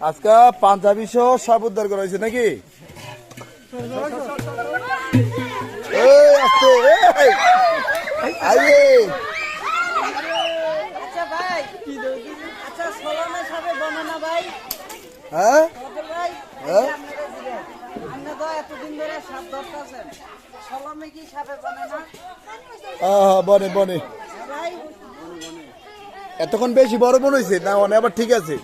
আজকে পাঞ্জাবি সহ সব উদ্ধার করা হয়েছে নাকি এই! আইয়ে! আচ্ছা ভাই আচ্ছা সলমে সাথে বনানা ভাই হ্যাঁ কত ভাই হ্যাঁ? আপনি তো এতদিন ধরে সাপ ধরতেছেন সলমে কি সাপে বনানা আহা, বনে বনে। এতক্ষণ বেশি বড় মনে হয়েছে না অনেক আবার ঠিক আছে?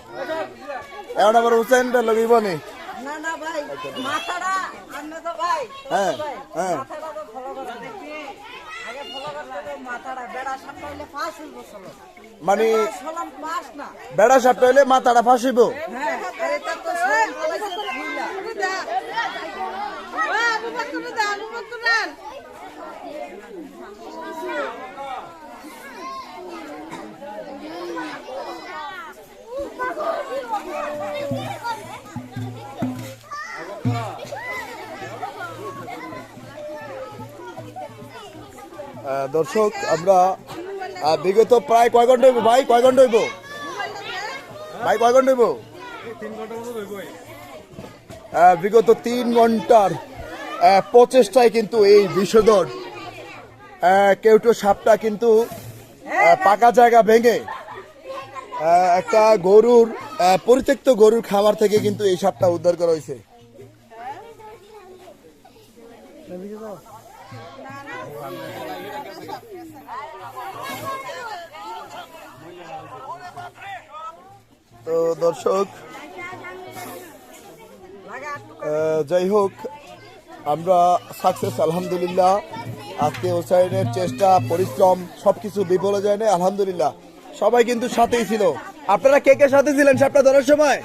এখন আবার হুসাইনটা লগে বনে। হ্যাঁ, হ্যাঁ। মাথাটা বেড়া পাঁচ সলম। মানে বেড়া সাপটা হইলে মাথাটা ফাঁসিব। দর্শক আমরা বিগত প্রায় কয় ঘণ্টা হইব? ভাই কয় ঘণ্টা হইব? ভাই কয় ঘণ্টা হইব? বিগত তিন ঘণ্টার প্রচেষ্টায় কিন্তু এই বিষধর আহ, কেউটো সাপটা কিন্তু পাকা জায়গা ভেঙে একটা গরুর পরিত্যক্ত গরুর খাবার থেকে কিন্তু এই সাপটা উদ্ধার করা হয়েছে। তো দর্শক যাই হোক, আমরা সাকসেস আলহামদুলিল্লাহ। আজকে ওসাইনের চেষ্টা, পরিশ্রম, সবকিছু বিফলে যায় না আলহামদুলিল্লাহ। সবাই কিন্তু সাথেই ছিল। আপনারা কে কে সাথে ছিলেন সাপটা ধরার সময়?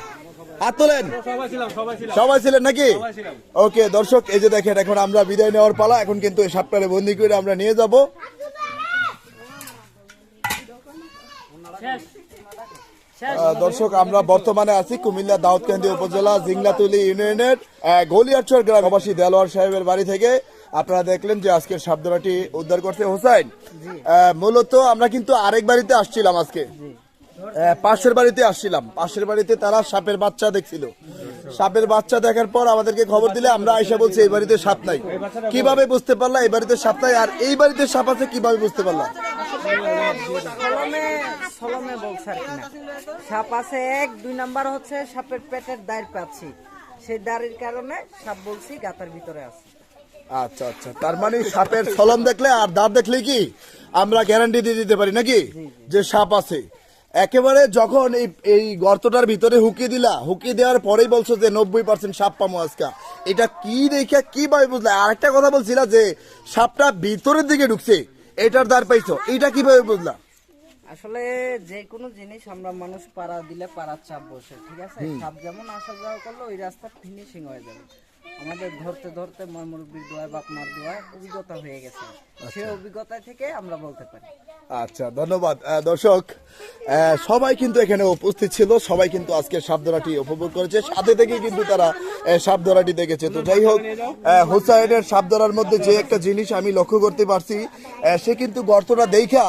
হাত তোলেন। সবাই ছিলেন নাকি? ওকে, দর্শক, এই যে দেখেন, এখন আমরা বিদায় নেওয়ার পালা। এখন কিন্তু এই সাপটারে বন্দি করে আমরা নিয়ে যাব। দর্শক আমরা বর্তমানে আছি কুমিল্লা দাউদকান্দি উপজেলা জিংলাতুলি ইউনিয়নের গলিয়ারচর গ্রামবাসী দেলোয়ার সাহেবের বাড়ি থেকে। আপনারা দেখলেন যে আজকের সাবধানাটি উদ্ধার করছে হোসাইন। মূলত আমরা কিন্তু আরেক বাড়িতে আসছিলাম আজকে। পাশের বাড়িতে আসছিলাম। পাশের বাড়িতে তারা সাপের বাচ্চা দেখছিল। সাপের বাচ্চা দেখার পর আমাদেরকে খবর দিলে আমরা আইসা বলছি এই বাড়িতে সাপ নাই। কীভাবে বুঝতে পারলা এই বাড়িতে সাপ নাই? আর এই বাড়িতে সাপ আছে কীভাবে বুঝতে পারলা? সলমে সলমে বলছে আর কি সাপ আছে এক দুই নাম্বার হচ্ছে সাপের পেটের দাঁড় পাচ্ছি। সেই দাঁড়ির কারণে সাপ বলছি গাতার ভিতরে আছে। আচ্ছা আচ্ছা। তার মানে সাপের ফলন দেখলে আর দাঁত দেখলে কি আমরা গ্যারান্টি দিয়ে দিতে পারি নাকি? যে সাপ আছে। একেবারে যখন এই এই গর্তটার ভিতরে হুকি দিলা হুকি দেওয়ার পরেই বলছো যে নব্বই পার্সেন্ট সাপ পামো আজকা। এটা কি দেখে কীভাবে বুঝলে? আরেকটা কথা বলছিলা যে সাপটা ভিতরের দিকে ঢুকছে এটার দ্বার পাইছো এটা কীভাবে বুঝলা? আসলে যে কোনো জিনিস আমরা মানুষ পাড়া দিলে পাড়ার চাপ বসে ঠিক আছে? সাপ যেমন আসা যাওয়া করলে ওই রাস্তা ফিনিশিং হয়ে যাবে। আমাদের ধরতে ধরতে ময়মুরব্বীর দোয়ায় বাপমার দোয়ায় অভিজ্ঞতা হয়ে গেছে। সেই অভিজ্ঞতা থেকে আমরা বলতে পারি। আচ্ছা ধন্যবাদ। দর্শক সবাই কিন্তু এখানে উপস্থিত ছিল। সবাই কিন্তু আজকে সাবধানাটি উপভোগ করেছে। সাথে থেকে কিন্তু তারা সাবধানাটি দেখেছে। তো যাই হোক হুসাইনের সাবধানার মধ্যে যে একটা জিনিস আমি লক্ষ্য করতে পারছি সে কিন্তু গর্তটা দেখা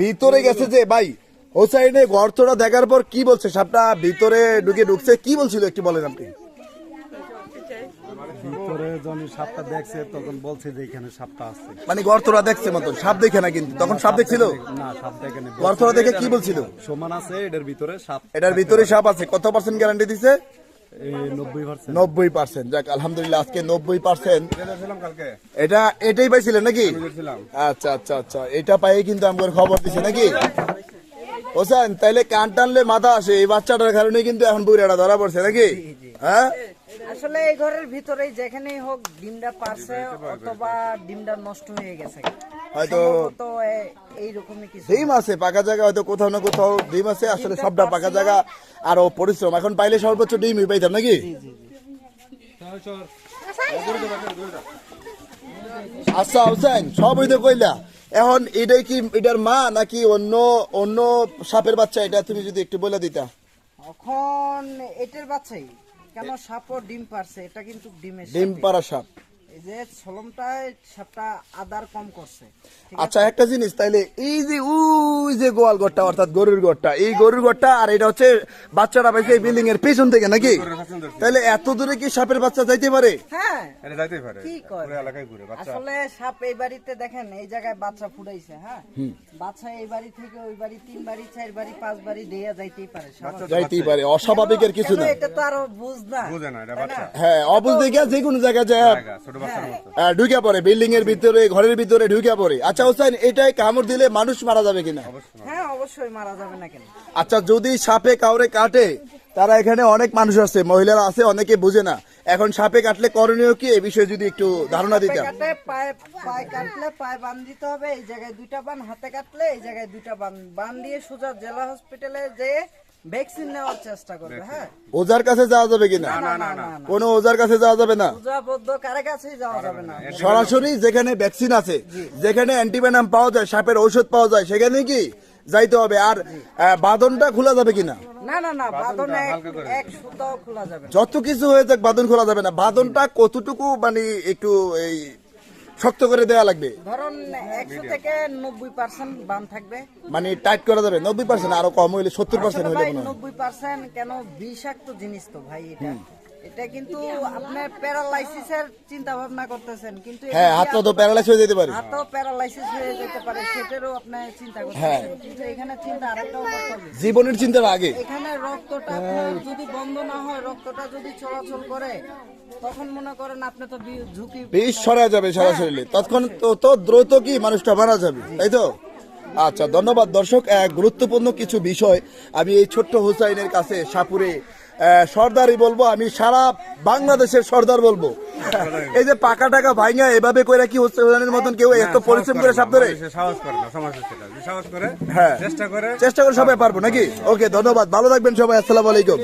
ভিতরে গেছে যে ভাই হোসাইনে গর্তটা দেখার পর কি বলছে? সাপটা ভিতরে ঢুকে ঢুকছে। কি বলছিল একটু বলেন আপনি। ভিতরে যখন সাপটা দেখছে তখন বলছে যে এখানে সাপটা আছে। মানে গর্তটা দেখছে মতন সাপ দেখে না কিন্তু? তখন সাপ দেখছিল? না সাপ দেখে নেই। গর্তটা দেখে কি বলছিল? সমান আছে এটার ভিতরে সাপ এটার ভিতরে সাপ আছে কত পার্সেন্ট গ্যারান্টি দিছে? নব্বই পার্সেন্ট যাক আলহামদুলিল্লাহ আজকে নব্বই পার্সেন্ট এটা এটাই পাইছিলেন নাকি? আচ্ছা আচ্ছা আচ্ছা। এটা পাই কিন্তু আমাকে খবর দিছে নাকি? হোসেন তাইলে কান টানলে মাথা আসে এই বাচ্চাটার কারণে কিন্তু এখন বুড়াটা ধরা পড়ছে নাকি? হ্যাঁ? আসলে এই ঘরের ভিতরেই যেখানেই হোক ডিমটা পারছে অথবা ডিমটা নষ্ট হয়ে গেছে। হয়তো- সম্ভবত এ- এইরকমই কিছু। ডিম আছে পাকা জায়গা হয়তো কোথাও না কোথাও ডিম আছে। আসলে সবটা পাকা জায়গা আরও পরিশ্রম। এখন পাইলে সর্বোচ্চ ডিমই পাইতাম নাকি? আচ্ছা হোসেন সবই তো কইলা এখন এটাই কি এটার মা নাকি অন্য অন্য সাপের বাচ্চা? এটা তুমি যদি একটু বলে দিতা। এখন এটার বাচ্চাই। কেন সাপ ও ডিম পারছে? এটা কিন্তু ডিমের ডিম পারা সাপ। এই যে ছলমটায় সাপটা আদার কম করছে। আচ্ছা একটা জিনিস তাইলে এই যে ওই যে গোয়াল ঘরটা অর্থাৎ গরুর ঘরটা এই গরুর ঘরটা আর এটা হচ্ছে বাচ্চাটা পাইছে এই বিল্ডিং এর পেছন থেকে নাকি? তাহলে এত দূরে কি সাপের বাচ্চা যাইতে পারে? হ্যাঁ এটা যাইতেই পারে। কি কয় এলাকায় ঘুরে বাচ্চা। আসলে সাপ এই বাড়িতে দেখেন এই জায়গায় বাচ্চা ফুটাইছে হ্যাঁ? বাচ্চা এই বাড়ি থেকে ওই বাড়ি তিন বাড়ি চার বাড়ি পাঁচ বাড়ি দেয়া যাইতেই পারে। যাইতেই পারে অস্বাভাবিকের কিছু না। এটা তো আরও বুঝ না বুঝে না? এটা বাচ্চা। হ্যাঁ অবুঝ দেখে যে কোনো জায়গায় যায়। মতো আহ, ঢুকে পড়ে বিল্ডিং এর ভিতরে ঘরের ভিতরে ঢুকে পড়ে। আচ্ছা হোসেন এটাই কামড় দিলে মানুষ মারা যাবে কিনা? হ্যাঁ অবশ্যই মারা যাবে না কেন? আচ্ছা যদি সাপে কাউরে কাটে তারা এখানে অনেক মানুষ আছে মহিলারা আছে অনেকে বুঝে না। এখন সাপে কাটলে করণীয় কি? এই বিষয়ে যদি একটু ধারণা কাটে পায়ে পায়ে কাটলে পায়ে বান দিতে হবে এই জায়গায় দুইটা বান হাতে কাটলে এই জায়গায় দুইটা বান। বান দিয়ে সোজা জেলা হসপিটালে যে ভ্যাকসিন নেওয়ার চেষ্টা করবে হ্যাঁ। ওজার কাছে যাওয়া যাবে কিনা না? না না না কোনো ওজার কাছে যাওয়া যাবে না? পূজাবদ্ধ কারে কাছেই যাওয়া যাবে না। সরাসরি যেখানে ভ্যাকসিন আছে যেখানে অ্যান্টিভেনাম পাওয়া যায় সাপের ঔষধ পাওয়া যায় সেখানে কি যাইতে হবে? আর বাঁধনটা খোলা যাবে কিনা না? না না বাদন এক এক সুতাও খোলা যাবে যত কিছু হয়ে যাক বাঁধন খোলা যাবে না। বাঁধনটা কতটুকু মানে একটু এই শক্ত করে দেওয়া লাগবে? ধরুন একশো থেকে নব্বই পার্সেন্ট বান থাকবে। মানে টাইট করা যাবে নব্বই পার্সেন্ট আরও কম হইলে সত্তর পার্সেন্ট হইলে ভাই নব্বই পার্সেন্ট কেন বিষাক্ত জিনিস তো ভাই এটা। এটা কিন্তু প্যারালাইসিসের চিন্তা ভাবনা করতেছেন কিন্তু হ্যাঁ হাতটা তো প্যারালাইজ হয়ে যেতে পারে। প্যারালাইসিস হয়ে যেতে পারে সেটারও আপনি চিন্তা হ্যাঁ। করতেছেন কিন্তু এখানে চিন্তা আরেকটাও করতে হবে জীবনের চিন্তার আগে। এখানে রক্তটা আপনার যদি বন্ধ না হয় রক্তটা যদি চলাচল করে তখন মনে করেন আপনি তো ঝুঁকি বিষ সরা যাবে সারা শরীরে। তৎক্ষণ তো তো দ্রুত কি মানুষটা মারা যাবে? তাই তো? আচ্ছা ধন্যবাদ দর্শক। এক গুরুত্বপূর্ণ কিছু বিষয় আমি এই ছোট্ট হুসাইনের কাছে সাপুরে সর্দারই বলব আমি সারা বাংলাদেশের সর্দার বলব। এই যে পাকা টাকা ভাইঙা এভাবে করে কি হুসাইনের মতন কেউ এত পরিশ্রম করে সাপ ধরে? হ্যাঁ। চেষ্টা করে। চেষ্টা করে সবাই পারব নাকি? ওকে ধন্যবাদ ভালো থাকবেন সবাই আসসালামু আলাইকুম।